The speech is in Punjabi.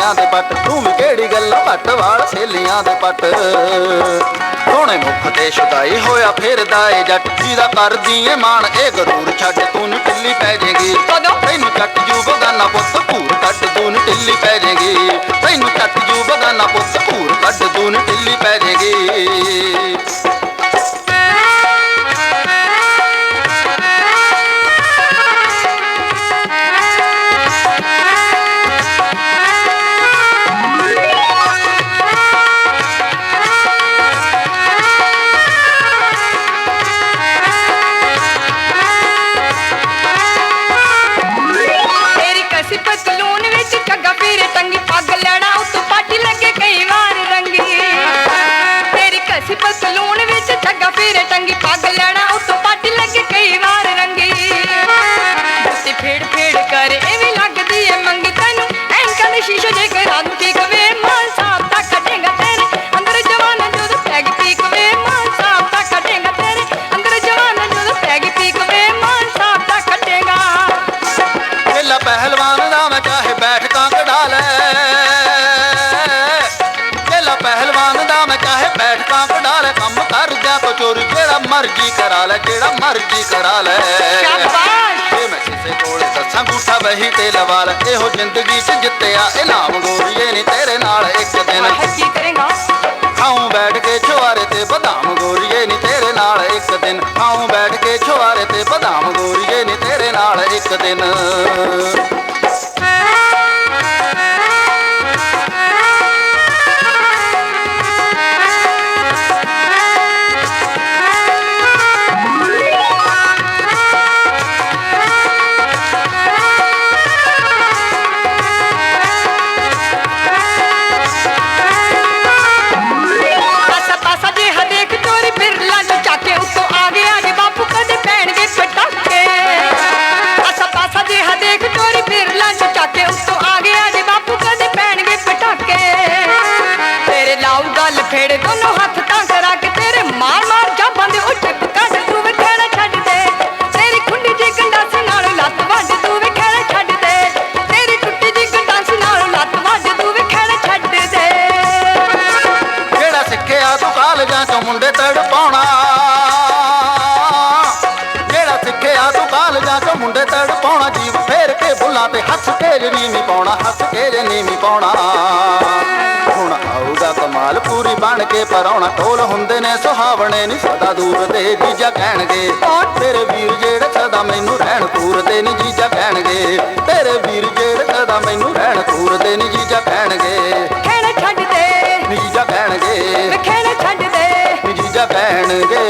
ਸਹੇਲੀਆਂ ਦੇ ਪੱਟ, ਤੂੰ ਵੀ ਕਿਹੜੀ ਗੱਲਾਂ ਪੱਟ ਵਾਲ ਸਹੇਲੀਆਂ ਦੇ ਪੱਟ ਸੋਹਣੇ ਮੁਖ ਤੇ ਸ਼ੁਦਾਈ ਹੋਇਆ ਫਿਰਦਾ ਏ ਜੱਟ, ਜਿਹਦਾ ਕਰਦੀ ਏ ਮਾਣ ਇਹ ਗਰੂਰ ਛੱਡ ਤੂੰ ਨੀ ਢਿੱਲੀ ਪੈ ਜਾਏਗੀ ਕਦੋਂ? ਤੈਨੂੰ ਚੱਟ ਜੂ ਬਗਾਨਾ ਪੁੱਤ ਭੂਰ ਕੱਢ ਤੂੰ ਨੀ ਢਿੱਲੀ ਪੈ ਜਾਏਗੀ ਤੈਨੂੰ ਚੱਟ ਜੂ ਬਗਾਨਾ ਪੁੱਤ ਭੂਰ ਕੱਟ ਤੂੰ ਨੀ ਢਿੱਲੀ ਪੈ ਮਰਜ਼ੀ ਕਰਾ ਲੈ ਜਿਹੜਾ ਮਰਜ਼ੀ ਕਰਾ ਲੈ। ਸ਼ਾਬਾਸ਼। ਮੈਂ ਕਿਸੇ ਕੋਲ ਦੱਸਾਂ ਗੂਠਾ ਵਹੀ ਤੇ ਲਵਾ ਲੈ ਇਹੋ ਜ਼ਿੰਦਗੀ 'ਚ ਜਿੱਤਿਆ ਇਨਾਮ ਗੋਰੀਏ ਨਹੀਂ ਤੇਰੇ ਨਾਲ ਇੱਕ ਦਿਨ। ਕੀ ਕਰੇਗਾ? ਖਾਉਂ ਬੈਠ ਕੇ ਛੁਆਰੇ ਤੇ ਬਦਾਮ ਗੋਰੀਏ ਨਹੀਂ ਤੇਰੇ ਨਾਲ ਇੱਕ ਦਿਨ। ਖਾਉਂ ਬੈਠ ਕੇ ਛੁਆਰੇ ਤੇ ਬਦਾਮ ਗੋਰੀਏ ਨਹੀਂ ਤੇਰੇ ਨਾਲ ਇੱਕ ਦਿਨ। ਬਿਰਲਾ ਨੂੰ ਉੱਤੋਂ ਆ ਗਿਆ ਜੇ ਬਾਪੂ ਕਦੇ ਪੈਣਗੇ ਪਟਾਕੇ। ਤੇਰੇ ਲਾਉ ਗੱਲ ਫੇੜ ਦੋਨੋਂ ਹੱਥ ਤਾਂ ਕਰਾ ਕੇ ਤੇਰੇ ਮਾਰ ਮਾਰ ਜਾ ਬੰਦੇ ਉੱਠ ਕੱਢ, ਤੂੰ ਵੇ ਛੱਡ ਦੇ। ਤੇਰੀ ਖੁੰਡੀ ਜੀ ਗੰਡਾਸੀ ਨਾਲ ਲੱਤ ਵੱਢ, ਤੂੰ ਵੇ ਛੱਡ ਦੇ। ਤੇਰੀ ਟੁੱਟੀ ਜੀ ਗੰਡਾਸੀ ਨਾਲ ਲੱਤ ਵੱਢ, ਤੂੰ ਵੇ ਛੱਡ ਦੇ। ਜਿਹੜਾ ਸਿੱਖਿਆ ਤੂੰ ਕਾਲਜਾਂ ਚੋਂ ਮੁੰਡੇ ਤੜਪਾਉਣਾ ਕਿਹੜਾ ਸਿੱਖਿਆ ਤੂੰ ਕਾਲਜਾਂ ਚੋਂ ਮੁੰਡੇ ਤੜਪਾਉਣਾ ਜੀਵ ਨੀਵਾਂ ਤੇ ਹੱਥ ਫੇਰ ਨੀਵੀਂ ਪਾਉਣਾ ਹੱਥ ਫੇਰ ਨੀਵੀਂ ਪਾਉਣਾ। ਹੁਣ ਆਊਗਾ ਕਮਾਲ ਪੂਰੀ ਬਣ ਕੇ ਪਰਾਉਣਾ ਢੋਲ ਹੁੰਦੇ ਨੇ ਸੁਹਾਵਣੇ ਨਹੀਂ ਸਦਾ ਦੂਰ ਦੇ ਜੀਜਾ ਕਹਿਣਗੇ। ਤੇਰੇ ਵੀਰ ਜਿਹੜੇ ਸਦਾ ਮੈਨੂੰ ਰਹਿਣ ਪੂਰ ਤੇ ਨਹੀਂ ਜੀਜਾ ਕਹਿਣਗੇ। ਤੇਰੇ ਵੀਰ ਜਿਹੜੇ ਸਦਾ ਮੈਨੂੰ ਰਹਿਣ ਪੂਰ ਤੇ ਨਹੀਂ ਜੀਜਾ ਕਹਿਣਗੇ। ਖੇੜ ਛੱਡ ਦੇ। ਜੀਜਾ ਕਹਿਣਗੇ। ਖੇੜ ਛੱਡ ਦੇ। ਜੀਜਾ ਕਹਿਣਗੇ।